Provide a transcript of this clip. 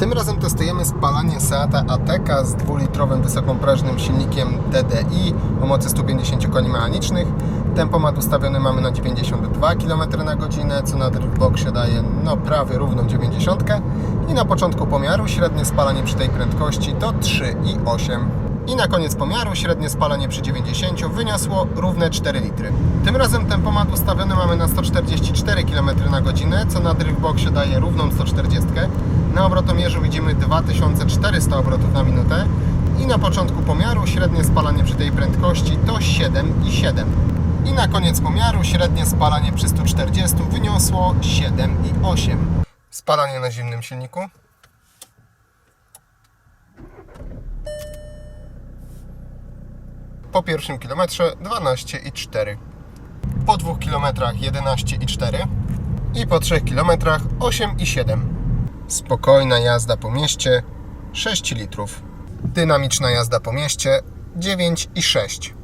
Tym razem testujemy spalanie Seata Ateca z dwulitrowym wysokoprężnym silnikiem TDI o mocy 150 koni mechanicznych. Tempomat ustawiony mamy na 92 km na godzinę, co na driftboxie daje no prawie równą 90 i na początku pomiaru średnie spalanie przy tej prędkości to 3,8 i na koniec pomiaru średnie spalanie przy 90 wyniosło równe 4 litry. Tym razem tempomat ustawiony mamy na 144 km na godzinę, co na driftboxie daje równą 140. Na obrotomierzu widzimy 2400 obrotów na minutę i na początku pomiaru średnie spalanie przy tej prędkości to 7,7. I na koniec pomiaru średnie spalanie przy 140 wyniosło 7,8. Spalanie na zimnym silniku. Po pierwszym kilometrze 12,4. Po dwóch kilometrach 11,4 i po 3 kilometrach 8,7. Spokojna jazda po mieście 6 litrów. Dynamiczna jazda po mieście 9,6.